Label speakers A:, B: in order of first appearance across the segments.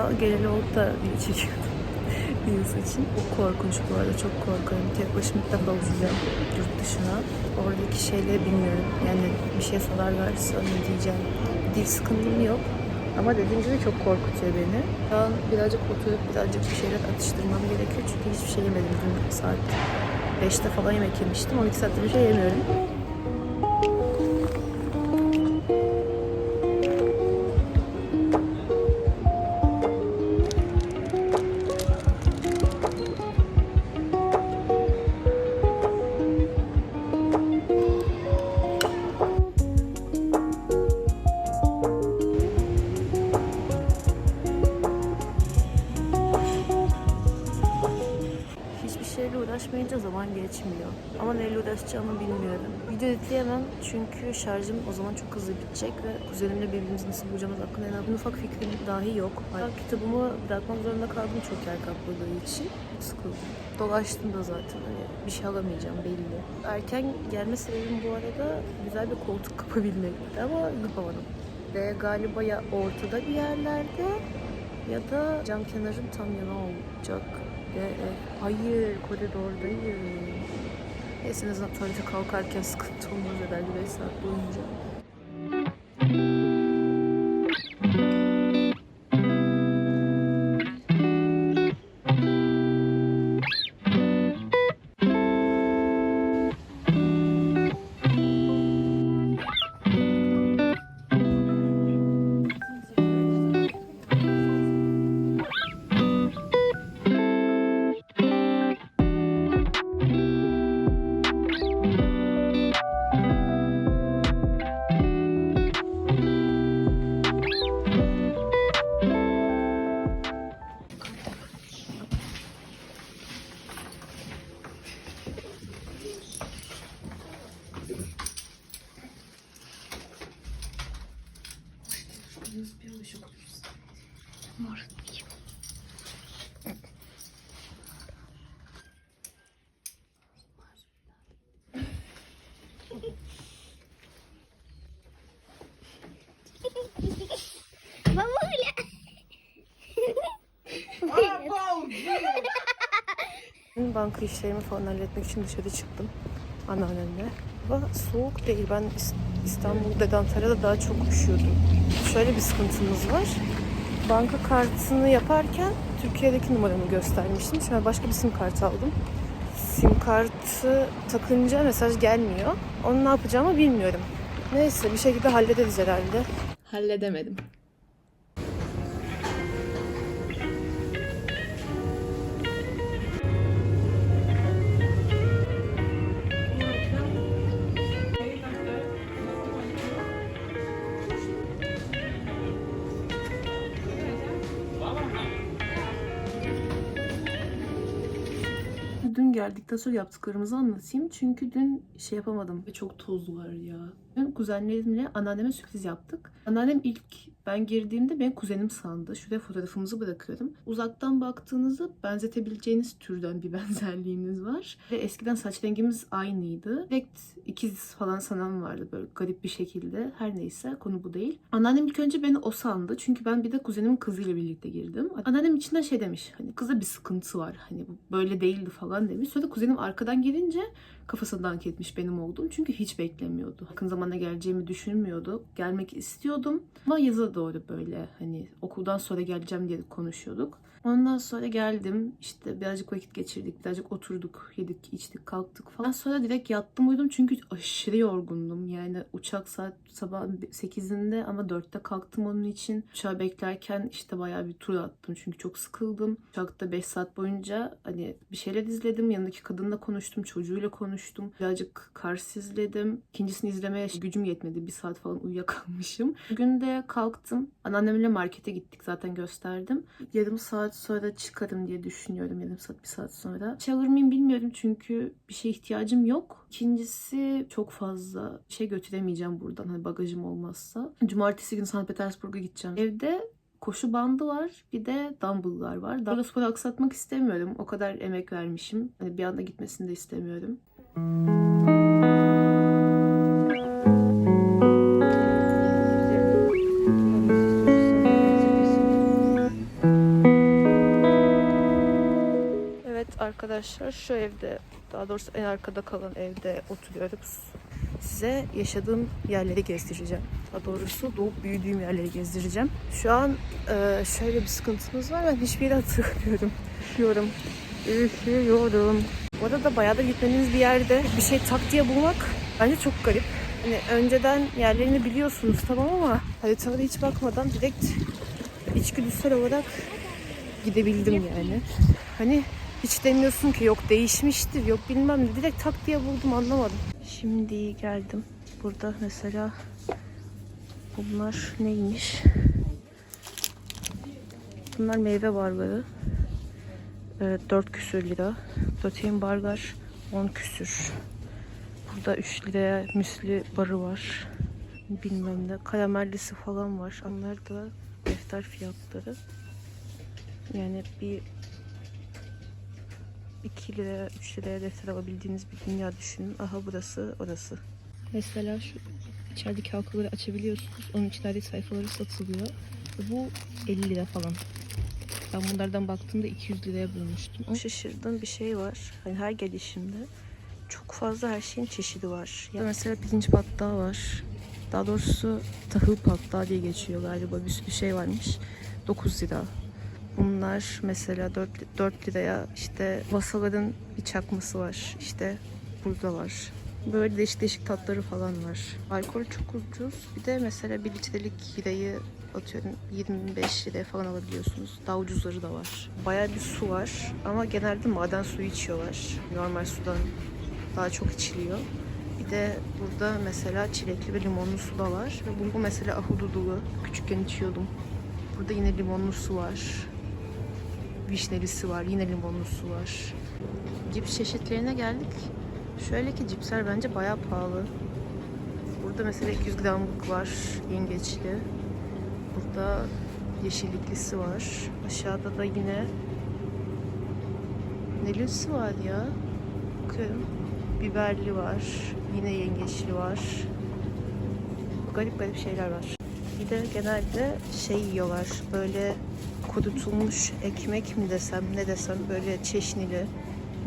A: veya genel olarak da diye çekiyordum. İçin. O korkunç bu arada çok korkuyorum. Tek başıma ilk defa yurt dışına. Oradaki şeyleri bilmiyorum. Yani bir şey sorarlarsa ne diyeceğim. Dil sıkıntım yok. Ama dediğim gibi çok korkutuyor beni. Şu an birazcık oturup birazcık bir şeyler atıştırmam gerekiyor. Çünkü hiçbir şey yemedim dün saat 5'te falan yemek yemiştim. O 2 saattir bir şey yemiyorum. Geçmiyor. Ama neyle uğraşacağımı bilmiyorum. Video editleyemem çünkü şarjım o zaman çok hızlı bitecek ve kuzenimle birbirimizi nasıl bulacağımız hakkında en azından ufak fikrim dahi yok. Hatta kitabımı bırakmak zorunda kaldım çok yer kapladığı için. Sıkıldım. Dolaştım da zaten. Hani bir şey alamayacağım belli. Erken gelme sebebim bu arada güzel bir koltuk kapabilmekti ama yapamadım. Ve galiba ya ortada bir yerlerde ya da cam kenarım tam yana olacak. Ve e, hayır koridordayım. Neyse en azından tuvalete kalkarken sıkıntı olmaz herhalde 5 saat boyunca. Banka işlerimi falan halletmek için dışarı çıktım anneannemle. Hava soğuk değil. Ben İs- İstanbul'da, Antalya'da daha çok üşüyordum. Şöyle bir sıkıntımız var. Banka kartını yaparken Türkiye'deki numaramı göstermiştim. Şimdi başka bir sim kart aldım. Sim kartı takınca mesaj gelmiyor. Onu ne yapacağımı bilmiyorum. Neyse bir şekilde hallederiz herhalde. Halledemedim. Geldikten sonra yaptıklarımızı anlatayım. Çünkü dün şey yapamadım ve çok toz var ya. Dün kuzenlerimle anneanneme sürpriz yaptık. Anneannem ilk ben girdiğimde ben kuzenim sandı. Şuraya fotoğrafımızı bırakıyorum. Uzaktan baktığınızda benzetebileceğiniz türden bir benzerliğimiz var. Ve eskiden saç rengimiz aynıydı. Direkt ikiz falan sanan vardı böyle garip bir şekilde. Her neyse konu bu değil. Anneannem ilk önce beni o sandı. Çünkü ben bir de kuzenimin kızıyla birlikte girdim. Anneannem içinden şey demiş. Hani kızda bir sıkıntı var. Hani bu böyle değildi falan demiş. Sonra kuzenim arkadan gelince kafasını dank etmiş benim olduğum. Çünkü hiç beklemiyordu. Yakın zamanda geleceğimi düşünmüyordu. Gelmek istiyordum. Ama doğru böyle hani okuldan sonra geleceğim diye konuşuyorduk. Ondan sonra geldim. işte birazcık vakit geçirdik. Birazcık oturduk, yedik, içtik, kalktık falan. Sonra direkt yattım uyudum çünkü aşırı yorgundum. Yani uçak saat sabah 8'inde ama 4'te kalktım onun için. Uçağı beklerken işte bayağı bir tur attım çünkü çok sıkıldım. Uçakta 5 saat boyunca hani bir şeyler izledim. Yanındaki kadınla konuştum, çocuğuyla konuştum. Birazcık Kars izledim. İkincisini izlemeye gücüm yetmedi. Bir saat falan uyuyakalmışım. Bugün de kalktım. Anneannemle markete gittik zaten gösterdim. Yarım saat sonra çıkarım diye düşünüyorum yarım saat bir saat sonra. Şey alır mıyım bilmiyorum çünkü bir şeye ihtiyacım yok. İkincisi çok fazla şey götüremeyeceğim buradan hani bagajım olmazsa. Cumartesi günü St. Petersburg'a gideceğim. Evde koşu bandı var. Bir de dumbbell'lar var. Daha sporu aksatmak istemiyorum. O kadar emek vermişim. Hani bir anda gitmesini de istemiyorum. Arkadaşlar şu evde daha doğrusu en arkada kalan evde oturuyoruz. Size yaşadığım yerleri gezdireceğim. Daha doğrusu doğup büyüdüğüm yerleri gezdireceğim. Şu an e, şöyle bir sıkıntımız var. Ben hiçbir yere hatırlamıyorum. Üşüyorum. Üşüyorum. Bu arada bayağı da gitmediğiniz bir yerde bir şey tak diye bulmak bence çok garip. Hani önceden yerlerini biliyorsunuz tamam ama haritalara hiç bakmadan direkt içgüdüsel olarak gidebildim yani. Hani hiç demiyorsun ki yok değişmiştir, yok bilmem ne. Direkt tak diye buldum anlamadım. Şimdi geldim. Burada mesela bunlar neymiş? Bunlar meyve barları. Ee, 4 küsür lira. Protein barlar 10 küsür. Burada 3 liraya müsli barı var. Bilmem ne. Karamellisi falan var. Onlar da defter fiyatları. Yani bir 2 liraya 3 liraya defter alabildiğiniz bir dünya düşünün. Aha burası orası. Mesela şu içerideki halkaları açabiliyorsunuz. Onun içerideki sayfaları satılıyor. Bu 50 lira falan. Ben bunlardan baktığımda 200 liraya bulmuştum. Şaşırdığım bir şey var. Hani her gelişimde çok fazla her şeyin çeşidi var. Ya mesela pirinç patlağı var. Daha doğrusu tahıl patlağı diye geçiyor galiba. Bir sürü şey varmış. 9 lira. Bunlar mesela 4, 4 liraya işte vasaların bir çakması var. İşte burada var. Böyle değişik değişik tatları falan var. Alkol çok ucuz. Bir de mesela 1 litrelik birayı atıyorum 25 liraya falan alabiliyorsunuz. Daha ucuzları da var. Bayağı bir su var ama genelde maden suyu içiyorlar. Normal sudan daha çok içiliyor. Bir de burada mesela çilekli ve limonlu su da var. Ve bu mesela ahududulu. Küçükken içiyordum. Burada yine limonlu su var. Vişnelisi var. Yine limonlu su var. Cips çeşitlerine geldik. Şöyle ki cipsler bence bayağı pahalı. Burada mesela 200 gramlık var. Yengeçli. Burada yeşilliklisi var. Aşağıda da yine nelisi var ya? Bakıyorum. Biberli var. Yine yengeçli var. Garip garip şeyler var. De genelde şey yiyorlar. Böyle kurutulmuş ekmek mi desem ne desem böyle çeşnili,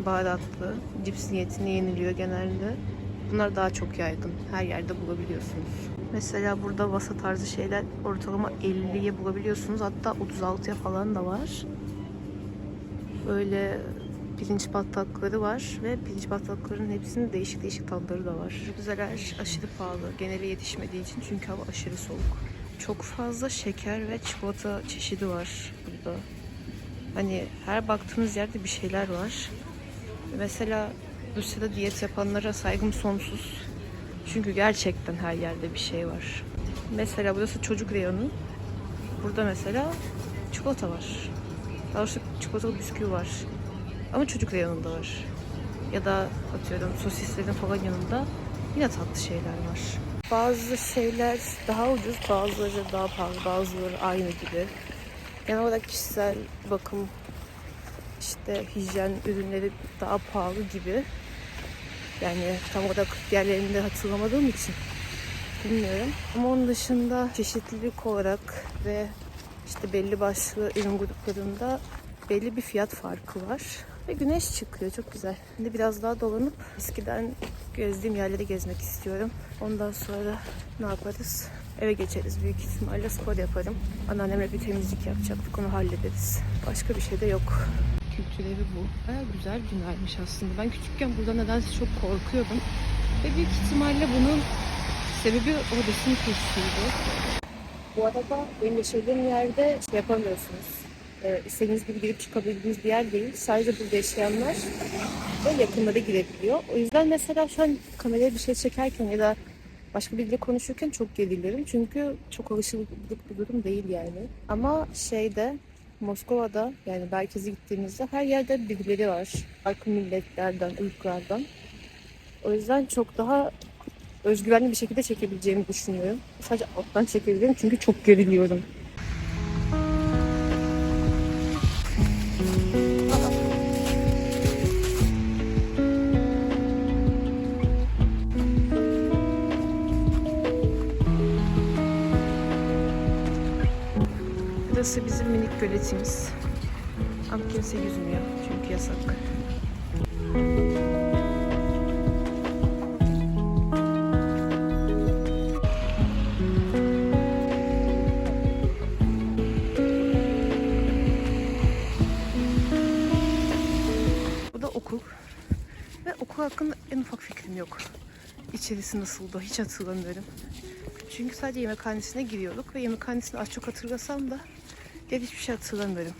A: baharatlı, cips niyetine yeniliyor genelde. Bunlar daha çok yaygın. Her yerde bulabiliyorsunuz. Mesela burada vasa tarzı şeyler ortalama 50'ye bulabiliyorsunuz. Hatta 36'ya falan da var. Böyle pirinç patlakları var ve pirinç patlaklarının hepsinin değişik değişik tatları da var. Güzeller aşırı pahalı. Geneli yetişmediği için çünkü hava aşırı soğuk. Çok fazla şeker ve çikolata çeşidi var burada. Hani her baktığınız yerde bir şeyler var. Mesela Rusya'da diyet yapanlara saygım sonsuz. Çünkü gerçekten her yerde bir şey var. Mesela burası çocuk reyonu. Burada mesela çikolata var. Daha çikolatalı bisküvi var. Ama çocuk reyonunda var. Ya da atıyorum sosislerin falan yanında yine tatlı şeyler var. Bazı şeyler daha ucuz, bazıları daha pahalı, bazıları aynı gibi. Genel olarak kişisel bakım, işte hijyen ürünleri daha pahalı gibi. Yani tam olarak diğerlerini de hatırlamadığım için bilmiyorum. Ama onun dışında çeşitlilik olarak ve işte belli başlı ürün gruplarında belli bir fiyat farkı var. Ve güneş çıkıyor çok güzel. Şimdi biraz daha dolanıp eskiden gezdiğim yerleri gezmek istiyorum. Ondan sonra ne yaparız? Eve geçeriz büyük ihtimalle spor yaparım. Anneannemle bir temizlik yapacaktık onu hallederiz. Başka bir şey de yok. Kültür evi bu. Baya güzel günlermiş aslında. Ben küçükken burada nedense çok korkuyordum. Ve büyük ihtimalle bunun sebebi o resim kursuydu. Bu arada benim yaşadığım yerde şey yapamıyorsunuz. Ee, istediğiniz gibi girip çıkabildiğiniz bir yer değil. Sadece burada yaşayanlar ve yakınları girebiliyor. O yüzden mesela şu an kameraya bir şey çekerken ya da başka biriyle konuşurken çok gerilirim. Çünkü çok alışıldık bir durum değil yani. Ama şeyde Moskova'da yani merkeze gittiğimizde her yerde birileri var. Farklı milletlerden, ırklardan. O yüzden çok daha özgüvenli bir şekilde çekebileceğimi düşünüyorum. Sadece alttan çekebilirim çünkü çok geriliyorum. Burası bizim minik göletimiz. Ama kimse yüzmüyor çünkü yasak. Bu da okul. Ve okul hakkında en ufak fikrim yok. İçerisi nasıldı hiç hatırlamıyorum. Çünkü sadece yemekhanesine giriyorduk ve yemekhanesini az çok hatırlasam da diğer hiçbir şey hatırlamıyorum.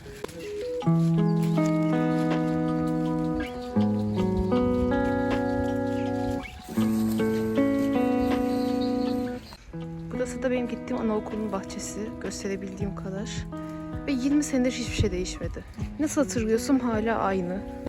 A: Burası da benim gittiğim anaokulunun bahçesi. Gösterebildiğim kadar. Ve 20 senedir hiçbir şey değişmedi. Nasıl hatırlıyorsam hala aynı.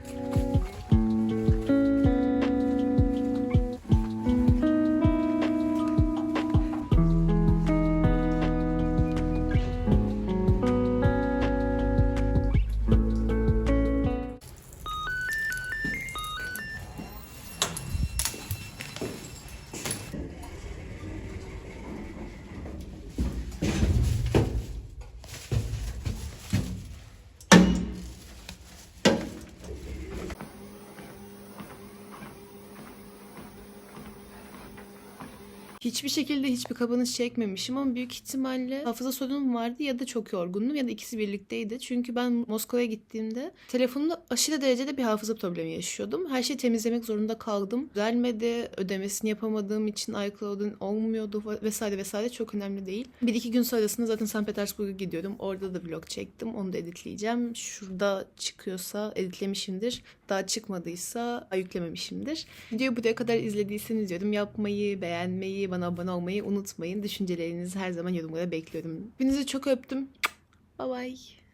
A: Hiçbir şekilde hiçbir kapanış çekmemişim ama büyük ihtimalle hafıza sorunum vardı ya da çok yorgundum ya da ikisi birlikteydi. Çünkü ben Moskova'ya gittiğimde telefonumda aşırı derecede bir hafıza problemi yaşıyordum. Her şeyi temizlemek zorunda kaldım. Düzelmedi, ödemesini yapamadığım için iCloud'un olmuyordu vesaire vesaire çok önemli değil. Bir iki gün sonrasında zaten St. Petersburg'a gidiyorum. Orada da vlog çektim. Onu da editleyeceğim. Şurada çıkıyorsa editlemişimdir. Daha çıkmadıysa yüklememişimdir. Videoyu buraya kadar izlediyseniz yorum yapmayı, beğenmeyi, bana abone olmayı unutmayın. Düşüncelerinizi her zaman yorumlara bekliyorum. Hepinizi çok öptüm. Bye bye.